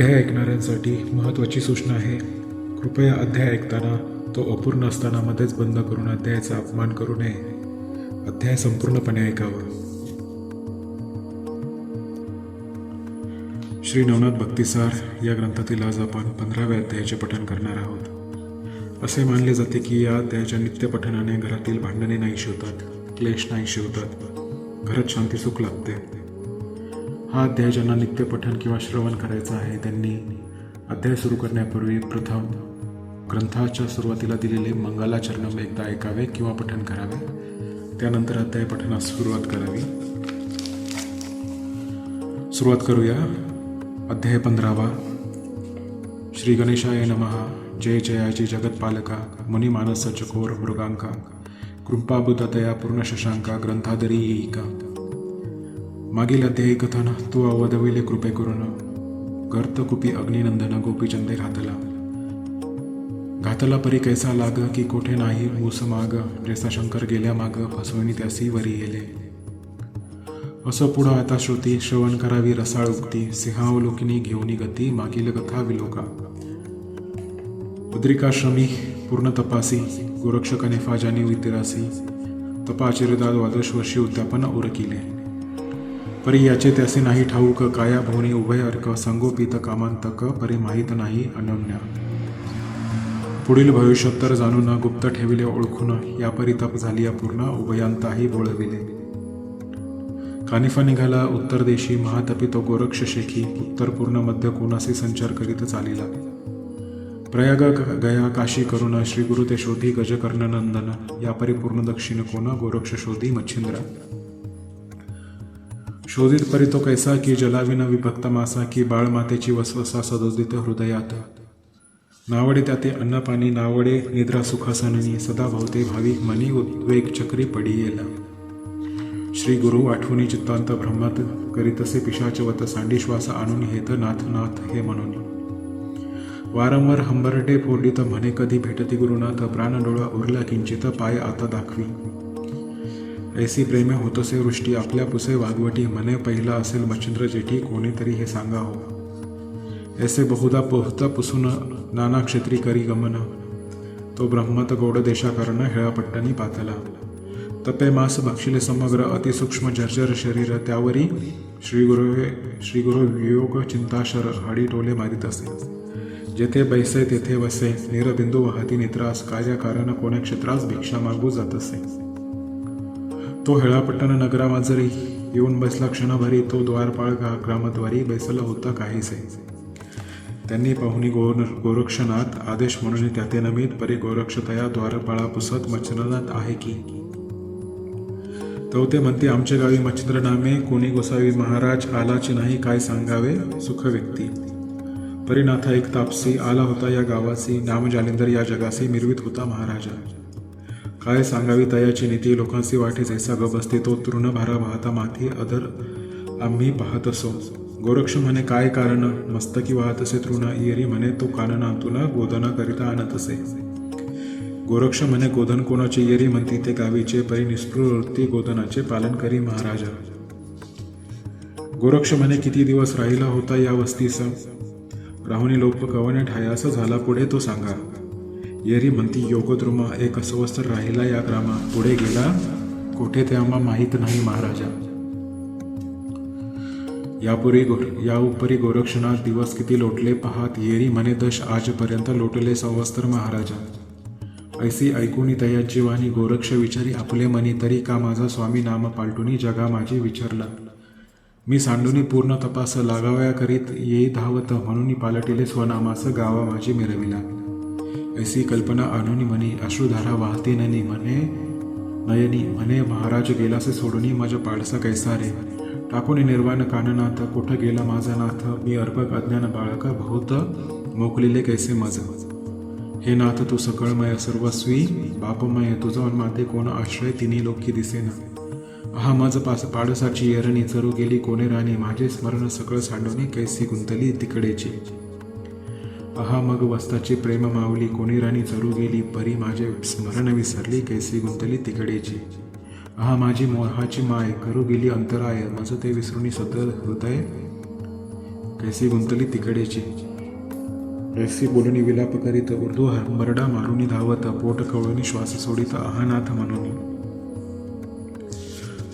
अध्याय ऐकणाऱ्यांसाठी महत्त्वाची सूचना आहे. कृपया अध्याय ऐकताना तो अपूर्ण असताना मध्येच बंद करून अध्यायाचा अपमान करू नये. अध्याय संपूर्णपणे ऐकावं. श्री नवनाथ भक्तिसार या ग्रंथातील आज आपण पंधराव्या अध्यायाचे पठण करणार आहोत. असे मानले जाते की या अध्यायाच्या नित्य पठनाने घरातील भांडणे नाहीशी होतात क्लेश नाहीशी होतात घरात शांती सुख लागते हा अध्याय ज्यांना नित्य पठण किंवा श्रवण करायचं आहे. त्यांनी अध्याय सुरू करण्यापूर्वी प्रथम ग्रंथाच्या सुरुवातीला दिलेले मंगलाचरणम एकदा ऐकावे किंवा पठण करावे. त्यानंतर अध्याय पठणास सुरुवात करावी. सुरुवात करूया. अध्याय पंधरावा. श्री गणेशाय नमः. जय जयाजी जगतपालका. मुनिमानस चकोर मृगांका. कृपाबुदतया पूर्ण शशांका. ग्रंथादरी येईका मागील अध्यायी कथन तू अवधविले कृपे करून गर्त कुपी अग्निनंदन गोपीचंदे घातला. घातला परी कैसा लाग की कोठे नाही मूस माग जैसा शंकर गेल्या माग फसवणी त्यासी वरी येले. असं पुढं आता श्रुती श्रवण करावी रसाळ उक्ती सिंहावलोकिनी घेऊनी गती मागील कथा विलोका. उद्रिकाश्रमी पूर्ण तपासी गोरक्षकने फाजानी वितिरासी तपाचिरदा द्वादश वर्षी उद्यापन उरकिले. परी याचे त्याचे नाही ठाऊक काया भोवनी उभय अर्क संगोपित कामांतक परी माहीत नाही अनन्या. पुढील भविष्योत्तर जाणून गुप्त ठेविले ओळखून या परितप झाली झाली पूर्ण उभयांताही बोळविले. कानिफा निघाला उत्तर देशी महातपी तो गोरक्ष शेखी उत्तर पूर्ण मध्य कोणासे संचार करीत चालिला. प्रयाग गया काशी करुण श्री गुरु ते शोधी गजकर्ण नंदन या परिपूर्ण दक्षिण कोण गोरक्ष शोधी मच्छिंद्र. शोधित परितो कैसा की जलाविन विभक्त मासा की बाळमातेची वसवसा सदोदित हृदयात. नावडे त्याते अन्नपाणी नावडे निद्रा सुखासननी सदा भवते भाविक मनी उद्वेग चक्री पडियेला. श्री गुरु आठवणी चित्तांत ब्रह्मत करीतसे पिशाचवत सांडीश्वास आणून हेत नाथ नाथ हे म्हणून. वारंवार हंबरटे तर म्हणे कधी भेटती गुरुनाथ प्राण डोळा उरला किंचित पाय आता दाखवी. ऐसी प्रेमे होतसे वृष्टी आपल्या पुसे वागवटी मने पहिला असेल मच्छिंद्र जेठी कोणीतरी हे सांगा हो. ऐसे बहुधा पोहता पुसून नाना क्षेत्री करी गमन. तो ब्रह्मत गौड देशाकरण हेळापट्टणी पातला. तपे मास भक्षिले समग्र अतिसूक्ष्म जर्जर शरीर त्यावरी श्रीगुरु श्रीगुरु वियोग चिंताशर हाडी टोले मारित असे. जेथे बैसे तेथे वसे निरबिंदू वाहती नित्रास कार्यकारण कोण्या क्षेत्रास भिक्षा मागू जात असे. तो हेळापट्टण नगरामाजरी येऊन बसला. क्षणभरी तो द्वारपाळ गा ग्रामद्वारी बैसला होता काहीसे. त्यांनी पाहुणी गोर गोरक्षनाथ आदेश म्हणून त्याते नमीत परी गोरक्षतया द्वारपाळा पुसत मच्छंद्रनाथ आहे की? तो ते म्हणते आमच्या गावी मच्छिंद्र नामे कोणी गोसावी महाराज आलाची नाही काय सांगावे? सुख व्यक्ती. परिनाथा एक तापसी आला होता या गावासी. नाम जालिंदर या जगासी मिरवीत होता महाराजा. काय सांगावी तयाची नीती? लोकांशी वाटे जैसा गप असते. तो तृण भारा वाहता माथी अदर आम्ही पाहत असो. गोरक्ष म्हणे काय कारण? मस्तकी वाहत असे तृण. इयरी म्हणे तो काननातून गोदना करिता आणत असे. गोरक्ष म्हणे गोधन कोणाचे? येरी म्हणती ते गावीचे. परी निष्प्रवृत्ती गोधनाचे पालन करी महाराजा. गोरक्ष म्हणे किती दिवस राहिला होता या वस्तीस राहुनी लोप कवने ठायास झाला पुढे तो सांगा. येरी म्हणती योगद्रुमा एक असवस्त्र राहिला या ग्रामा पुढे गेला कोठे ते आम्हा माहीत नाही महाराजा. यापुरी गो या उपरी गोरक्षनाथ दिवस किती लोटले पाहात येरी म्हणे दश आजपर्यंत लोटले सवस्त्र महाराजा. ऐसी ऐकूनी तयाची वाणी गोरक्ष विचारी आपले मनी तरी का माझा स्वामी नाम पालटुनी जगा माझी विचारला. मी सांडुनी पूर्ण तपास लागावया करीत येई धावत म्हणून पालटिले स्वनामास गावा माझी मिरविला. ऐसी कल्पना आणून म्हणी अश्रुधारा वाहते ननी म्हणे नयनी म्हणे महाराज गेलासे सोडूनी माझ्या पाडसा कैसा रे? टाकून निर्वाण काननाथ कुठं गेला माझा नाथ? मी अर्पक अज्ञान बाळक बहुत मोकलेले कैसे मज? हे नाथ तू सकळमय सर्वस्वी बापमय तुझा माते कोण आश्रय तिन्ही लोकी दिसेना. अहा माझ पास पाडसाची येरणी चरू गेली कोणे राणी? माझे स्मरण सकळ सांडवणे कैसी गुंतली तिकडेची? पहा मग वस्ताची प्रेम मावली कोणी राणी चरू गेली परी माझे स्मरण विसरली कैसी गुंतली तिकडेची अहा माझी मोहाची माय करू गेली अंतराय माझं ते विसरुनी सतत हृदय कैसी गुंतली तिकडेची कैसी बोलणी विलाप करीत उर्दू मरडा मारुनी धावत पोट कवळून श्वास सोडित अहानाथ म्हणून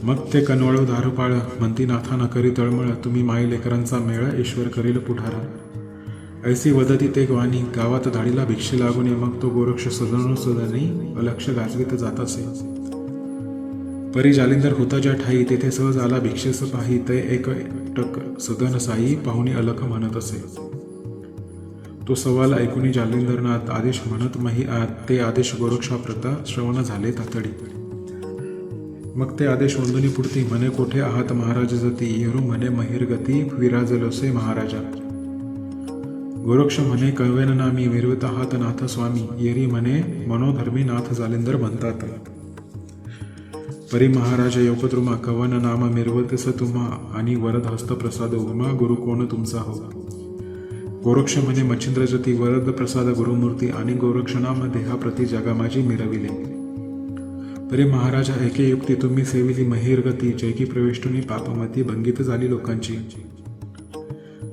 मग ते कनवळ दारुपाळ म्हणती नाथा न करी तळमळ तुम्ही माई लेकरांचा मेळ ईश्वर करील पुढारा. ऐसी वदती ते वाणी. गावात धाडीला भिक्षे लागून मग तो गोरक्ष सदनो सदनी अलक्ष गाजवीत जात असे परी जालिंदर होता ज्या ठाई तेथे सहज आला भिक्षेस पाही ते एक टक सदन साई पाहुणे अलख म्हणत असे तो सवाल ऐकून जालिंदरनाथ आदेश म्हणत मही आत ते आदेश गोरक्षाप्रता श्रवण झाले तातडी. मग ते आदेश वंदनी पुढती म्हणे कोठे आहात महाराज जती येरू म्हणे महिर गती विराजलोसे महाराजा. गोरक्ष म्हणे कळवेन नामी मिरवत आहात नाथ स्वामी. येरी म्हणे मनोधर्मी नाथ जालिंदर म्हणतात परी महाराज योपद्रुमा कवन नाम मिरवतस तुम्हा आणि वरद हस्त प्रसाद उमा गुरु कोण तुमचा हो? गोरक्ष म्हणे मच्छिंद्र जती वरद प्रसाद गुरुमूर्ती आणि गोरक्ष नाम देहा प्रति जगा माझी मिरविले. परी महाराज ऐके युक्ती तुम्ही सेविली महिरगती जैकी प्रविष्टुनी पापमती भंगित झाली लोकांची.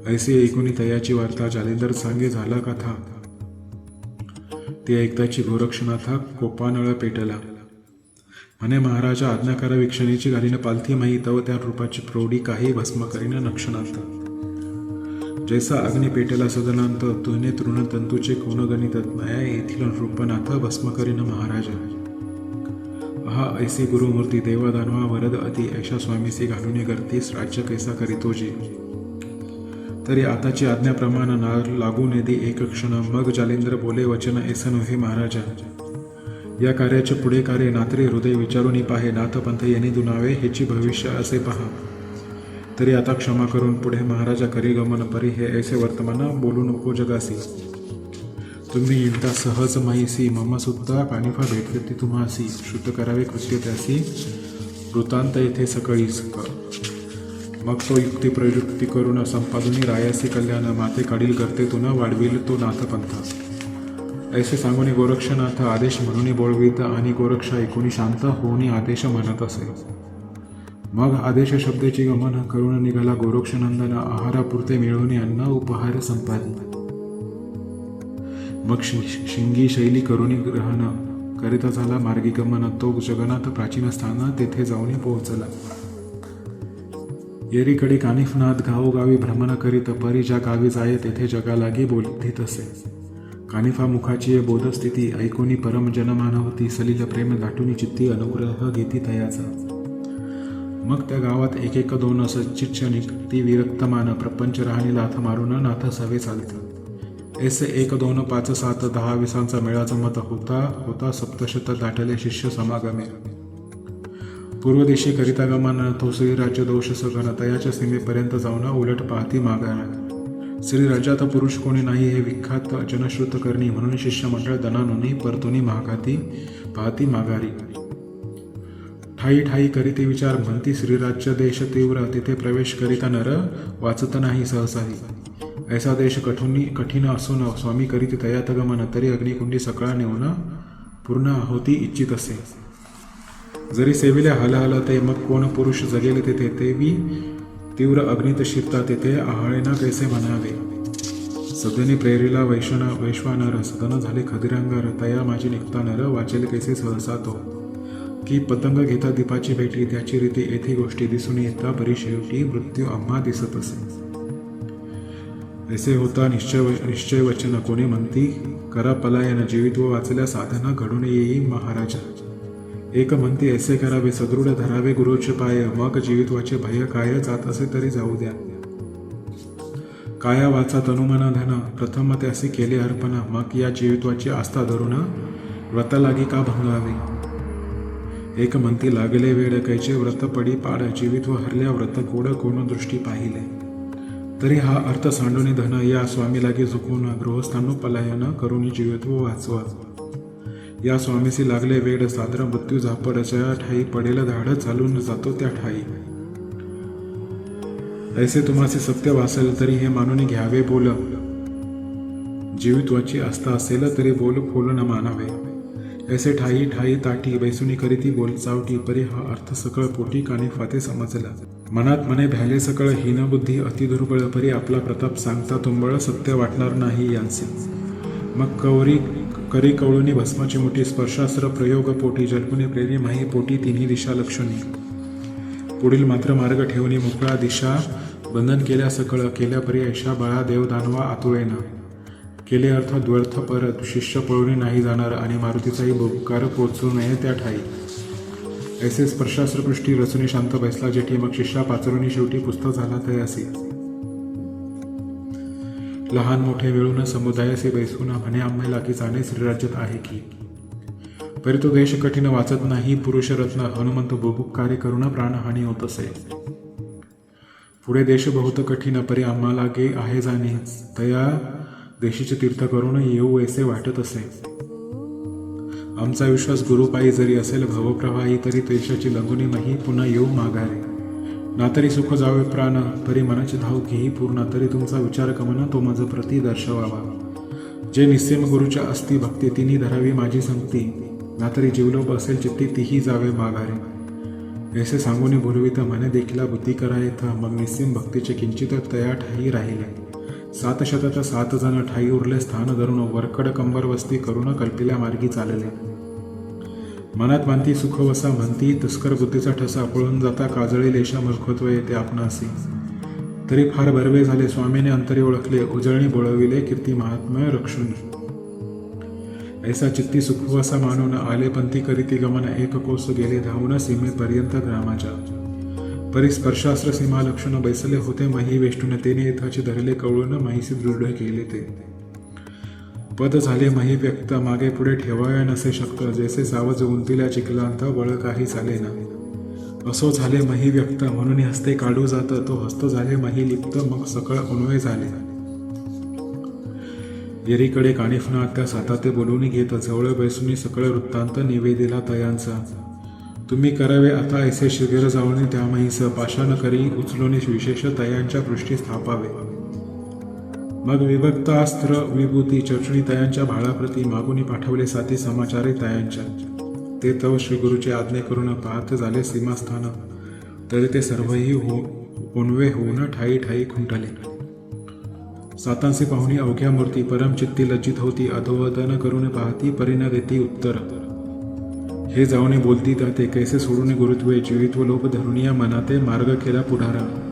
ऐसे ऐकुनी तयाची वार्ता जालेंदर सांगे झाला कथा. ते ऐकताची गोरक्षनाथा कोपानळ पेटला. म्हणे महाराजा आज्ञाकार विक्षणीची घालीनं पालथी माहीत व त्या रूपाची प्रौढी काही भस्म करीन नक्षणांत जैसा अग्नी पेटला सदनांत तुने तृण तंतूचे कोण गणित माया येथील रूपनाथ भस्म करीन महाराजा. हा ऐसी गुरुमूर्ती देवा दानवा वरद अति ऐशा स्वामीसी घालून गर्तीस राज्य कैसा करीतोजी तरी आताची आज्ञाप्रमाणे ना लागू नेदी एक क्षण. मग जालिंद्र बोले वचन एसन हे महाराजा. या कार्याचे पुढे कार्य नात्री हृदय विचारून पाहे. नाथपंथ यांनी दुनावे हेची भविष्य असे पहा. तरी आता क्षमा करून पुढे महाराजा करी गमन परी हे ऐसे वर्तमान बोलू नको जगासी. तुम्ही इंटा सहज माहिसी मम सुद्धा कानिफा भेटते तुम्हासी. शुद्ध करावे कृत्य त्यासी. वृत्तांत येथे सकळीस. मग तो युक्ती प्रयुक्ती करून संपादनी रायासी कल्याण माते काढील करते तुन वाढविल तो नाथपंथ. ऐसे सांगून गोरक्षनाथ आदेश म्हणून बोलवीत आणि गोरक्ष ऐकून शांत होऊन आदेश म्हणत असे. मग आदेश शब्दाची गमन करून निघाला गोरक्षनंदन आहारापुरते मिळवून अन्न उपहार संपादन. मग शि- शिंगी शैली करुणी ग्रहण करिता झाला मार्गी गमन तो जगन्नाथ प्राचीन स्थान तेथे जाऊन पोहोचला. येरीकडे कानिफनाथ गावोगावी भ्रमण करीत परी ज्या गावी जाय तेथे जगालागी बोलतीत असे कानिफा मुखाची बोधस्थिती ऐकोनी परम जनमानवती सलील प्रेम दाटूनी चित्ती अनुग्रह घेती तयाचा. मग त्या गावात एक एक दोन सच्चिच्छ ती विरक्तमान प्रपंच राहणी लाथ मारून नाथ सवे चालत. ऐसे एक दोन पाच सात दहा विसांचा मेळा जमत होता होता सप्तशत दाटले शिष्य समागमे. पूर्व दिशे करिता गमान तो श्रीराज्य दोष सगन तयाच्या सीमेपर्यंत जाऊन उलट पाहती मागारा श्रीराज्यात पुरुष कोणी नाही हे विख्यात जनश्रुत करणी म्हणून शिष्यमंडळ दनानुनी परतुनी महागाती पाहती माघारी. ठाई ठाई करीते विचार म्हणती श्रीराज्य देश तीव्र तिथे प्रवेश करिता नर वाचत नाही सहसाही. ऐसा देश कठुनी कठीण असून स्वामी करीते तयात गमन तरी अग्निकुंडी सकाळ नेऊन पूर्ण होती इच्छित असे. जरी सेवेला हल हल ते मग कोण पुरुष जगेल तेथे ते बी तीव्र अग्नित शिरता तेथे आहाळेना कैसे म्हणावे. सदनी प्रेरीला वैश्वना वैश्वानर सदन झाले खदिरंगार तया माझी निघता नर वाचेल कैसे सहसा तो. की पतंग घेता दीपाची भेटी त्याची रीती येथे गोष्टी दिसून येता बरी शेवटी मृत्यू आम्हा दिसत असे. ऐसे होता निश्चय निश्चय वचन कोणी म्हणती करा पलायन जीवित व वाचल्या साधना घडून येई महाराजा. एक म्हणते ऐसे करावे सदृढ धरावे गुरुचे पाय मग जीवित्वाचे भय काय जात असे तरी जाऊ द्या. काया वाचा तनुमना धन प्रथम त्यासी केले अर्पणा मग या जीवित्वाची आस्था धरून व्रत लागी का भंगावे? एक म्हणती लागले वेळ कैचे व्रत पडी पाड जीवित्व हरल्या व्रत गोड कोण दृष्टी पाहिले? तरी हा अर्थ सांडून धन या स्वामी लागी झुकून गृहस्थानु पलायन करून जीवित्व वाचवा. या स्वामीसी लागले वेड साधरा मृत्यू झापड अशा ठाई पडेल धाड चालून जातो त्या ठाई. ऐसे तुम्हाचे सत्य वाचल तरी हे मानून घ्यावे बोल. जीवित्वाची आस्था असेल तरी बोल फुल न मानावे. ऐसे ठाई ठाई ताटी बैसुनी करीती बोल चावटी परी हा अर्थ सकळ पोटी काने फाते समजला. मनात मने भ्याले सकळ हीनबुद्धी अतिदुर्बळ परी आपला प्रताप सांगता तुंबळ सत्य वाटणार नाही यांचे मग कौरी करी कवळुनी भस्माची मोठी स्पर्शास्त्र प्रयोग पोटी जल्पुनी प्रेरी माही पोटी तिन्ही दिशा लक्षणी. पुढील मात्र मार्ग ठेवणी मोकळा दिशा बंधन केल्या सकळ केल्या परी ऐशा बाळा देव दानवा आतुळेना केले अर्थ द्वर्थ परत शिष्य पळवणे नाही जाणार आणि मारुतीचाही बोकार पोचू नये त्या ठाई. ऐसे स्पर्शास्त्रपृष्टी रचुनी शांत बैसला जेठी मग शिष्या पाचरुनी शेवटी पुस्तक झाला तयासी. लहान मोठे मिळून समुदायाचे बैसून म्हणे आम्हाला की जाणे श्रीराज्यात आहे की. परी तो देश कठीण वाचत नाही पुरुषरत्न हनुमंत बुबुक कार्य करून प्राणहानी होत असे. पुढे देश बहुत कठीण परी आम्हाला गे आहे जाणे तया देशीचे तीर्थ करून येऊ ऐसे वाटत असे. आमचा विश्वास गुरुपायी जरी असेल भवप्रवाही तरी देशाची लगुनी नाही पुन्हा येऊ माघारे. ना तरी सुख जावे प्राण तरी मनाची धाव घेई पूर्ण तरी तुमचा विचार कमना तो माझं प्रती दर्शवावा. जे निस्सेम गुरुच्या अस्ती भक्ती तिन्ही धरावी माझी संगती. ना तरी जीवलोप असेल चित्ती तीही जावे माघारे. ऐसे सांगून बोलवित मने देखील बुद्धी करायथ मग निस्सीम भक्तीचे किंचित तया ठाई राहिले. सात शतत सात जण ठाई उरले स्थान धरून वरकड कंबर वस्ती करून कल्पिल्या मार्गी चालले. मनात मानती सुख वसा म्हणती तस्कर बुद्धीचा ठसा पळून जाता काजळी लेशा मूर्खत्व येते आपणासी. तरी फार भरवे झाले स्वामीने अंतरी ओळखले उजळणी बोळविले कीर्ती महात्म्य रक्षून. ऐसा चित्ती सुखवासा मानून आले पंथी करीती गमन एक कोस गेले धावून सीमेपर्यंत ग्रामाच्या. परी स्पर्शास्त्र सीमा लक्षण बैसले होते मही वेष्टून तेने येथाचे धरले कवळून महिसी दृढ केले ते. पद झाले मही व्यक्त मागे पुढे ठेवाया नसे शक्त जैसे सावज उंतीला चिखलांत बळ काही झाले ना. असो झाले मही व्यक्त म्हणून हस्ते काढू जात तो हस्त झाले मही लिप्त मग सकळ उन्वय झाले. येरीकडे कानिफना त्या साताते बोलून घेत जवळ बैसून सकळ वृत्तांत निवेदिला तयांचा. तुम्ही करावे आता ऐसे शिबिर जाऊन त्या म्हैस पाषाण करी उचलून विशेष तयांच्या पृष्ठी स्थापावे. मग विभक्तास्त्र विभूती चर्चणी तयांच्या भाळाप्रती मागुनी पाठवले साती समाचारे तयांच्या. ते तव श्रीगुरुचे आज्ञे करून पाहत झाले सीमास्थान. तरी ते सर्वही हो उणवे होऊन ठाई ठाई खुंटले. सातांचे पाहुणी अवघ्या मूर्ती परमचित्ती लज्जित होती अधोवदन करून पाहती परिण देती उत्तर. हे जाऊने बोलती जाते कैसे सोडून गुरुत्वे जीवित्व लोप धरून या मनाते मार्ग केला पुढारा.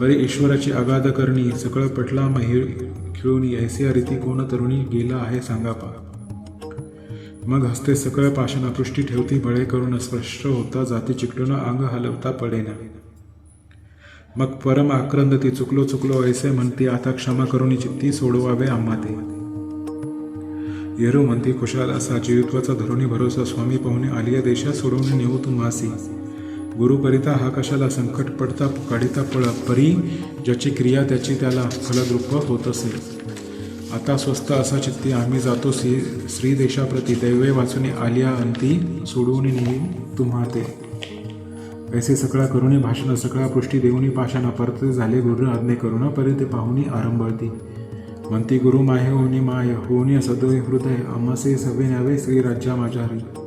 परे ईश्वराची अगाध करणी सकळ पटला महिर खेळून ऐसे रीती कोण तरुणी गेला आहे सांगा पा. मग हस्ते सकळ पाषाणापृष्टी ठेवती बळे करून स्पष्ट होता जाती चिकटून अंग हलवता पडेना. मग परम आक्रंदती चुकलो चुकलो ऐसे म्हणती आता क्षमा करून चित्ती सोडवावे आम्हा ते येरू म्हणती खुशाल असा जीवित्वाचा धरुणी भरोसा स्वामी पाहुणे आलिया देशात सोडवून नेऊ तुम्हासी गुरुकरिता हा कशाला संकट पडता काढिता पळ परी ज्याची क्रिया त्याची त्याला फलद्रुप होत असेल आता स्वस्त असा चित्ती आम्ही जातो श्री श्री देशाप्रती. दैवे वाचून आलिया अंती सोडवून नेली तुम्हा ते. ऐसे सकळा करुणी भाषण सगळा पृष्ठी देऊनी पाषाणा परत झाले गुरु आज्ञे करुणा परी ते पाहुणी आरंभळती म्हणती गुरु माहे होनी माय होनी सदय हृदय आम्हासे सवे न्यावे श्री राज्या माझ्या हरी.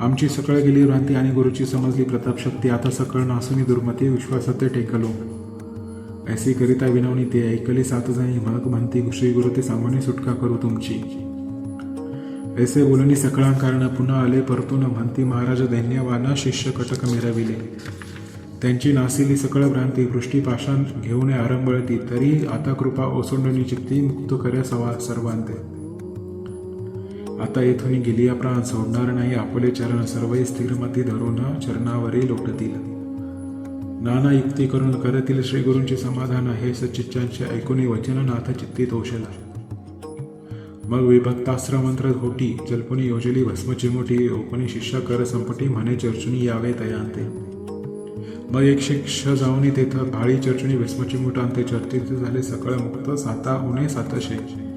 आमची सकळ गेली भ्रांती आणि गुरुची समजली प्रताप शक्ती. आता सकळ नासुनी दुर्मती विश्वासात टेकलो. ऐसी करिता विनवणी ते ऐकले सात जणी. मग म्हणती श्री गुरु ते सामान्य सुटका करू तुमची. ऐसे बोलणी सकळां कारण पुन्हा आले परतून म्हणती महाराज दैन्यवाना शिष्य कटक मिरविले. त्यांची नासिली सकळ भ्रांती पृष्ठी पाषाण घेऊन आरंभळती तरी आता कृपा ओसंडणी चित्ती मुक्त कर्या सवा सर्वांते. आता येथून गेली प्राण सोडणार नाही. आपले चरण सर्व स्थिरमती धरून चरणावरी लोटतील. नाना युक्ती करून करतील श्री गुरूंचे समाधान. हे सचिच्चांचे ऐकून वचन नाथ चित्ती तोषला मग विभक्तास्त्र मंत्र घोटी जल्पुनी योजली भस्म ओपनी शिष्य कर संपटी म्हणे चर्चुनी यावे तयांते. मग एक शिक्ष जाऊनी तेथ भाळी चर्चुनी भस्मचिमुटांते चर्चित झाले सकळ मुक्त साता उणे सातशे.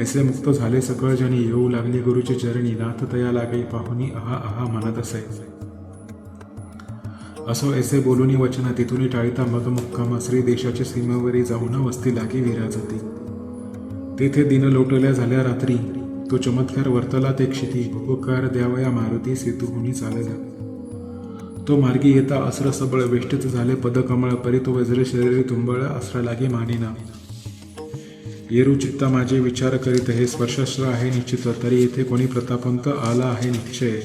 ऐसे मुक्त झाले सकळ जणी येऊ लागली गुरुची चरणी नाथ तया लागे पाहुनी आहा आहा म्हणत असे. असो ऐसे बोलूनी वचन तिथून टाळीता मग मुक्काम श्री देशाच्या सीमेवरी जाऊन वस्ती लागी विराजती. तेथे दिन लोटल्या झाल्या रात्री तो चमत्कार वर्तला ते क्षिती उपकार द्यावया मारुती सेतू होणी चालला तो मार्गी येता अस्र सबळ वेष्टित झाले पदकमळ परी तो वज्र शरीर तुंबळ अस्रा लागे मानिना. येरू चित्ता माझे विचार करीत हे स्पर्शस्त्र आहे निश्चित तरी येथे कोणी प्रतापंत आला आहे निश्चय.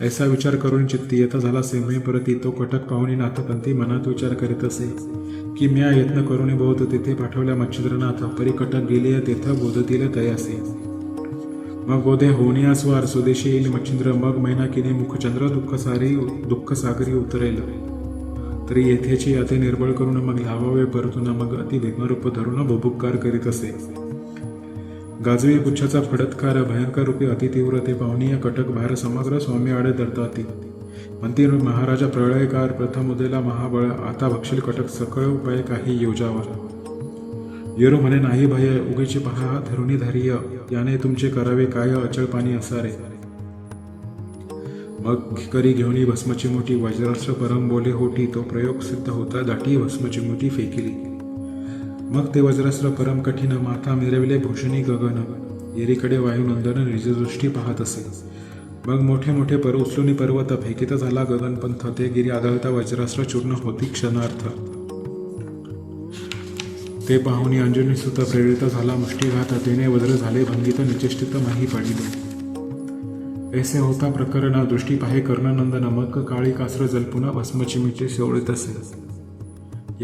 ऐसा विचार करून चित्ती येता झाला सेमे परती तो कटक पाहुणी नाथपंथी मनात विचार करीत असे. की म्या यत्न करून बहुत तिथे पाठवल्या मच्छिंद्रनाथ परी कटक गेले तेथं बोधतील तयासे मग गोदे होणे स्वार स्वदेशी येईल मच्छिंद्र मग महिना किने मुखचंद्र दुःख सारी दुःख सागरी उतरेल. तरी येथेची अति निर्बळ करून मग लावावे परतून मग अति विघ्नरूप धरून बोबुक्कार करीत असे. गाजवी पुच्छाचा फडत्कार भयंकर रूपी अतितीव्र ते पाहुणीय कटक भार समग्र स्वामी आडे धरताती मंदिर महाराजा प्रळयकार प्रथम उदेला महाबळ आता भक्षील कटक सकळ उपाय काही योजावा. येरो म्हणे नाही भय उगीची पहा धरुणी धैर्य याने तुमचे करावे काय अचळ पाणी असारे. मग करी घेऊनी भस्मची मोठी वज्रास्त्र परम बोले होती. तो प्रयोग सिद्ध होता. दाटी भस्मची मोठी फेकिली. मग ते वज्रास्त्र परम कठीण माथा मिरविले भूषणी गगन. येरीकडे वायुनंदन निजदृष्टी पाहत असे. मग मोठे मोठे पर उचलून पर्वत फेकित झाला गगनपंथ ते गिरी आदळता वज्रास्त्र चूर्ण होती क्षणार्थ. ते पाहुणी अंजनी सुत प्रेरित झाला. मुष्टीघात तेने वज्र झाले. भंगित निचेष्टित माही पडिले. ऐसे होता प्रकरण दृष्टी पाहे कर्णनंदन नमक काळी कासर जलपुना भस्मचिमीचे शेवळीत असे.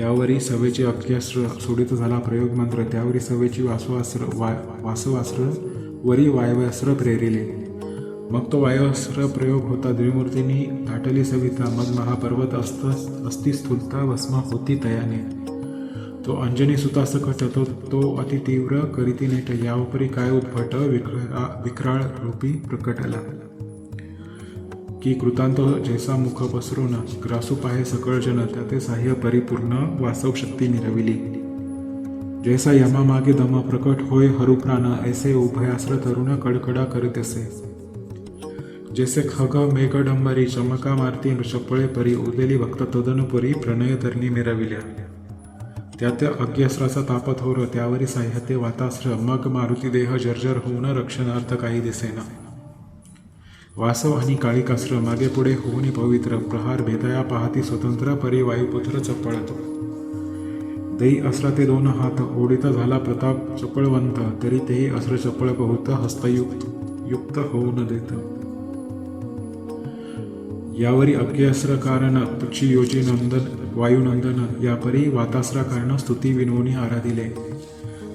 यावरी सवेचे अख्यास्त्र सोडित झाला प्रयोग मंत्र. त्यावरी सवेची वासवास्त्र वा वासवास्त्र वरी वायवास्त्र प्रेरिले. मग तो वायवास्त्र प्रयोग होता. द्विमूर्तींनी दाटली सविता. मग महापर्वत अस्त अस्ति स्थूलता भस्म होती तयाने. तो अंजनी सुतास कट तो तो अति तीव्र करीती नेट. यावपरी काय उद्भट विक्रा विक्राळ रूपी प्रकटला की कृतांत जैसा मुख पसरून ग्रासू पाहे सकळ जन त्याते साह्य परिपूर्ण वासव शक्ती मिरविली जैसा यमा मागे दम प्रकट होय हरुप्राण ऐसे उभयास्त्र तरुण कडकडा करीत असे. जैसे खग मेघडंबरी चमका मारती चपळे परी उरलेली भक्त तदनुपरी प्रणय धरणी मिरविल्या. त्यात अज्ञास्त्राचा तापत होर त्यावरी साह्यते वातास्त्र मग मारुती देह जर्जर होऊन रक्षणार्थ काही दिसेना. वासव आणि काळिकास्त्र मागे पुढे होऊन पवित्र प्रहार भेदया पाहती स्वतंत्र परी वायुपुत्र चपळतो दई अस्त्र ते दोन हात ओढीत झाला प्रताप चपळवंत तरी तेही अस्त्र चपळ बहुत हस्तयुक्त युक्त होऊ न देत. यावरी अज्ञास्त्र कारण तुची योजी नंदन वायुनंदन यापरी वातासरा कारण स्तुती विनवणी आराधिले.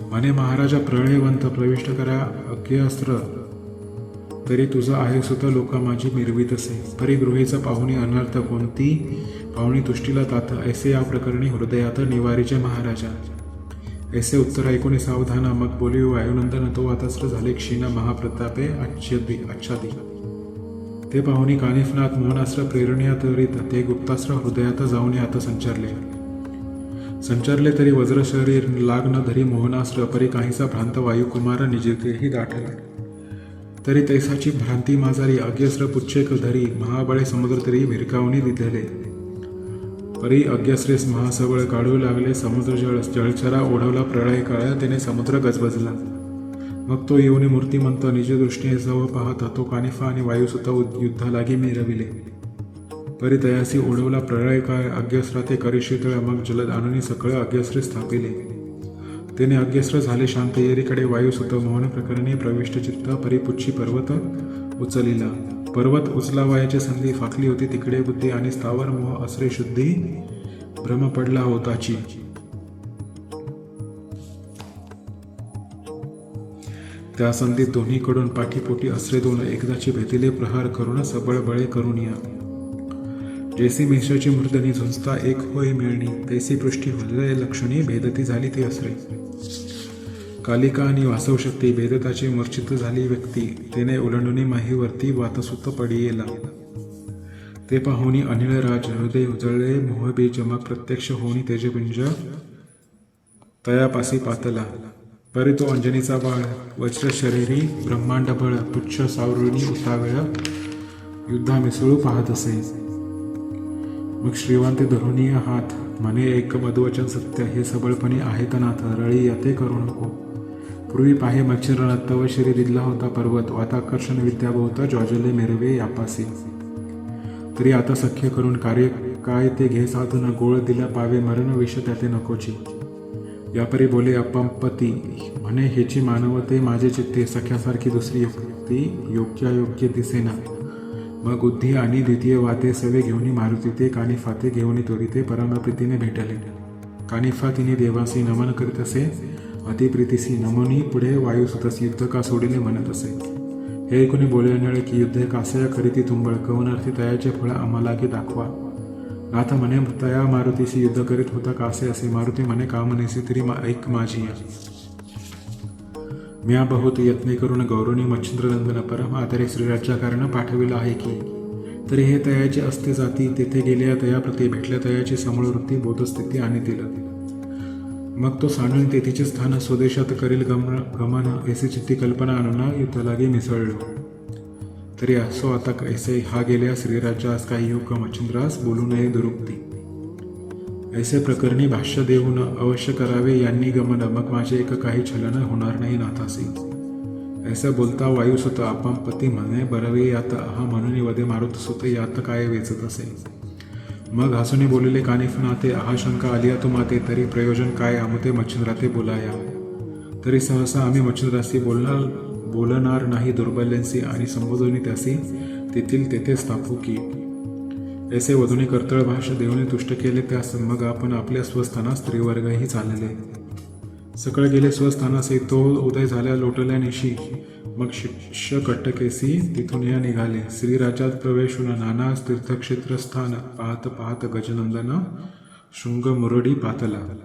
म्हणे महाराजा प्रळयवंत प्रविष्ट करा अज्ञअस्त्र तरी तुझं आहे सुद्धा लोक माझी मिरवीत असे. परी गृहेचा पाहुणी अनर्थ कोणती? पाहुणी तुष्टीला तात. ऐसे या प्रकरणी हृदयात निवारीचे महाराजा. ऐसे उत्तर ऐकून सावधान मग बोली वायुनंदन तो वातास्त्र झाले क्षीण महाप्रतापे आच्छादी आच्छादी. ते पाहुणी कानिफनाथ मोहनास्त्र प्रेरणयातरित ते गुप्तास्त्र हृदयात जाऊन आता संचारले. संचारले तरी वज्र शरीर लाग न धरी मोहनास्त्र परी काहीसा भ्रांत वायुकुमार निजेतेही दाटला तरी तैसाची भ्रांती माजारी अज्ञस्त्र पुच्छेक धरी महाबळे समुद्र तरी भिरकावणी दिलेले. परी अज्ञश्रेस महासबळ काढू लागले समुद्र जळ जलचरा ओढवला प्रळय काळ्या त्याने समुद्र गजबजला. मग तो येऊन मूर्तिमंत निजदृष्टीने जवळ पाहता तो कानिफा आणि वायुसुत युद्ध मिरविले. परी तयासी ओढवला प्रळय काळ अग्यस्रा ते करिशीतळ मग जलद आणून सकळ अज्ञस्रे स्थापिले. त्याने अग्यस्र झाले शांत येरीकडे वायुसुत मोहन प्रकरणी प्रविष्ट चित्त परिपुच्छी पर्वत उचलिला. पर्वत उचलावायाची संधी फाकली होती तिकडे बुद्धी आणि स्थावर मोह असरे शुद्धी भ्रम पडला होताची. त्या संधीत दोन्हीकडून पाठीपोटी असरे दोन एकदाची भेटिले प्रहार करून सबळ बळे करून या. जैसी मिश्राची मृदनी झुंजता एक होय मिळणी तैसी पृष्ठी हृदय लक्षणी भेदती झाली ती असरे कालिका आणि वासवशक्ती भेदताची मूर्छित झाली व्यक्ती तेने उलंडुनी माहीवरती वातसुत पडियेला. ते पाहुणी अनिळ राज हृदय उजळले मोहबी जमा प्रत्यक्ष होणी तेजपिंज तयापासी पातला. परी तो अंजनीचा बाळ वज्र शरीरी ब्रह्मांड बळ पुच्छ सावरुणी उतावेळ युद्धा मिसळू पाहत असे. मग श्रीवंत धरुणीय हात मने एक मधुवचन सत्य हे सबळपणे आहेत नाथ रळी याते करू नको. पूर्वी पाहे मच्छिंद्रनाथ तव शरीर दिला होता पर्वत वाताकर्षण विद्या बहुता ज्वाजले मेरवे यापासी. तरी आता सख्य करून कार्य काय ते घे साधून गोळ दिल्या पावे मरण विष त्याते नकोची. यापरी बोले अपंपती म्हणे ह्याची मानवते माझे चित्ते सख्यासारखी दुसरी युक्ती योग्यायोग्य दिसेना. मग बुद्धी आणि द्वितीय वाते सवे घेऊन मारुती ते कानिफाते घेऊन त्वरिते परमप्रीतीने भेटले. कानिफा तिने देवासी नमन करीत असे अतिप्रीतीसी नमनी पुढे वायुसुतस युद्ध का सोडीने म्हणत असे. हे कोणी बोलण्याळे की युद्ध कासया करीती तुंबळ कवनार्थी तयाचे फळ आम्हाला की दाखवा. नाथ म्हणे तया मारुतीशी युद्ध करीत होता कासे असे मारुती म्हणे का म्हणेसी तरी मा- ऐक माझी म्या बहुत यत्ने करून गौरवनी मच्छिंद्रनंदन परम आदरे श्रीराज्याकारण पाठविला आहे की तरी हे तयाचे असते जाती तेथे गेल्या तयाप्रती भेटल्या तयाची समळवृत्ती बोधस्थिती आणि दिलं मग तो सांडून तेथीचे स्थान स्वदेशात करील गम गमन ऐसे चित्ती कल्पना आणून युद्धालागी मिसळलो। तरी असो आता कैसे हा गेल्या श्रीराजास काही योग मच्छिंद्रास बोलू नये दुरुक्ती. ऐसे प्रकरणी भाष्य देऊन अवश्य करावे यांनी गमन. मग माझे एक काही छलन होणार नाही नाथासी. ऐसा बोलता वायुसुत आपण पती म्हणे बरवे यात हा म्हणून वदे मारुत सुत यात काय वेचत असे. मग हसूने बोलले कानिफ नाते आहा शंका आलिया तो माते तरी प्रयोजन काय आमते मच्छिंद्राते बोलाया. तरी सहसा आम्ही मच्छिंद्राशी बोलणार बोलणार नाही दुर्बल्यांशी आणि संबोधनी त्यासी तेथील तेथे स्थापू की. ऐसे वधूने कर्तळ भाष्य देऊने तुष्ट केले त्यास मग आपण आपल्या स्वस्थानास स्त्रीवर्गही चालले. सकळ गेले स्वस्थानासे तो उदय झाल्या लोटल्या निशी मग शिष्य कट्टकेसी तिथून या निघाले. श्रीराज्यात प्रवेशून नाना तीर्थक्षेत्र स्थान पाहत पाहत गजनंदन शृंग मुरडी पातला.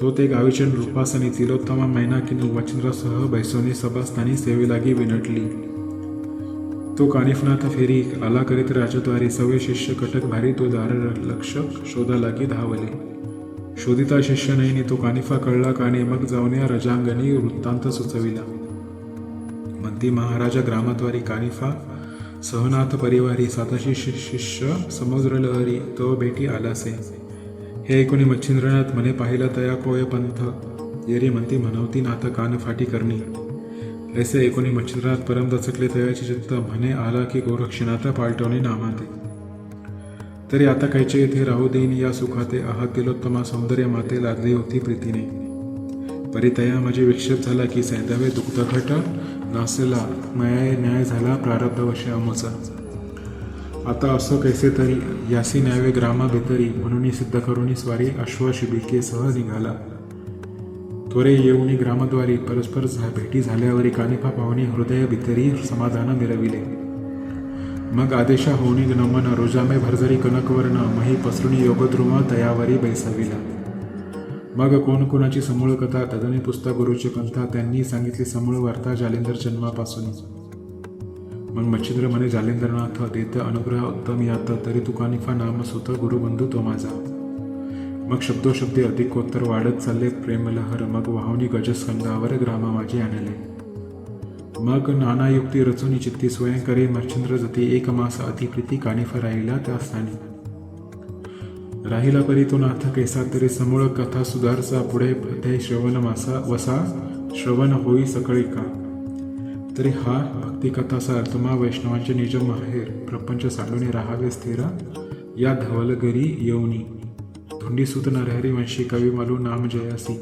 तो ते गावीचंद रूपासनी तिलोत्तमा मैनाकिनी वचंद्रासह बैसोनी सभास्थानी सेवेलागी विनटली। तो कानिफनाथ फेरी आला करीत राजद्वारी सवे शिष्य कटक भारी तो दार लक्ष शोधालागी धावले। शोधिता शिष्य नयनी तो कानिफा कळला काने मग जाऊन या रजांगणी वृत्तांत सुचविला। मंती महाराजा ग्रामद्वारी कानिफा सहनाथ परिवारी साताशी शिष्य समुद्र लहरी तो भेटी आलासे. हे ऐकून मच्छिंद्रनाथ म्हणे पाहिला तया कोय पंथ येरी म्हणती म्हणवती नाथ कान फाटी करणी. ऐसे ऐकून मच्छिंद्रनाथ परम दचकले तयाचे चित्त म्हणे आला की गोरक्षनाथ पालटवणे नामाते. तरी आता कायचे येथे राहू देईन या सुखाते आहा तिलोत्तमा सौंदर्य माते लागली होती प्रीतीने. परितया माझे विक्षेप झाला की सैदावे दुग्धघट नासला न्याय न्याय झाला प्रारब्ध वशे अमोचा आता असं कैसे तरी यासी न्यावे ग्रामा भितरी म्हणून सिद्ध करून स्वारी अश्व शिबिकेसह निघाला. त्वरे येऊनी ग्रामद्वारी परस्पर झा- भेटी झाल्यावर कानिफा पाहुणी हृदय भितरी समाधान मिरविले मग आदेशा होणी नमन रोजामे भरजरी कनकवर्ण मही पसरुणी योगद्रुम तयावरी बैसाविला. मग कोण कोणाची समूळ कथा तदनी पुस्तक गुरुची पंथा त्यांनी सांगितली समूळ वार्ता जालिंदर जन्मापासून. मग मच्छिंद्र म्हणे जालिंद्रनाथ देत अनुग्रह उत्तम यात तरी तुकानिफा नाम सुत गुरुबंधू तो माझा. मग शब्दोशब्दे अधिकोत्तर वाढत चालले प्रेमलहर मग वाहुनी गजस्कंदावर ग्रामा माझे आणले. मग नाना युक्ती रचुनी चित्ती स्वयं करे मच्छिंद्र जती एक मास अतिप्रीती कानिफा राहिला त्या स्थानी. राहिला परी तो नाथ कैसा तरी समूळ कथा सुधारसा पुढे श्रवण मासा वसा श्रवण होई सकळी का? तरी हा भक्तिकथासार तुम्हा वैष्णवांचे निज माहेर प्रपंच सांडूने राहावे स्थिर या धवलगरी येऊनी. धुंडीसुत नरहरी वंशी कवी मालू नाम जयासी.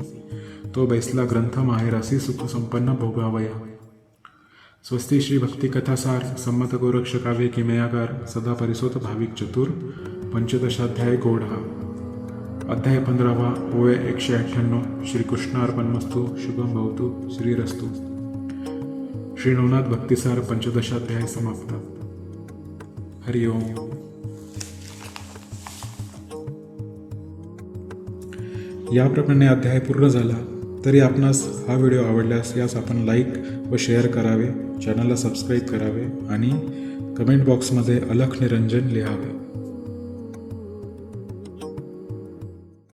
तो बैसला ग्रंथ माहेरासी सुखसंपन्न भोगावया. स्वस्ती श्री भक्तिकथासार संमत गोरक्ष काव्य किमयागार सदा परिसोत भाविक चतुर पंचदशाध्याय गोढा. अध्याय पंधरावा ओय एकशे अठ्ठ्याण्णव. श्रीकृष्णार्पणमस्तू शुभम भवतू श्रीरस्तू. श्री नवनाथ भक्तिसार पंचदशाध्याय समाप्त. हरि ओम. याप्रमाणे अध्याय पूर्ण झाला तरी आपणास हा व्हिडिओ आवडल्यास यास आपण लाईक व शेअर करावे चॅनलला सबस्क्राईब करावे आणि कमेंट बॉक्समध्ये अलख निरंजन लिहावे.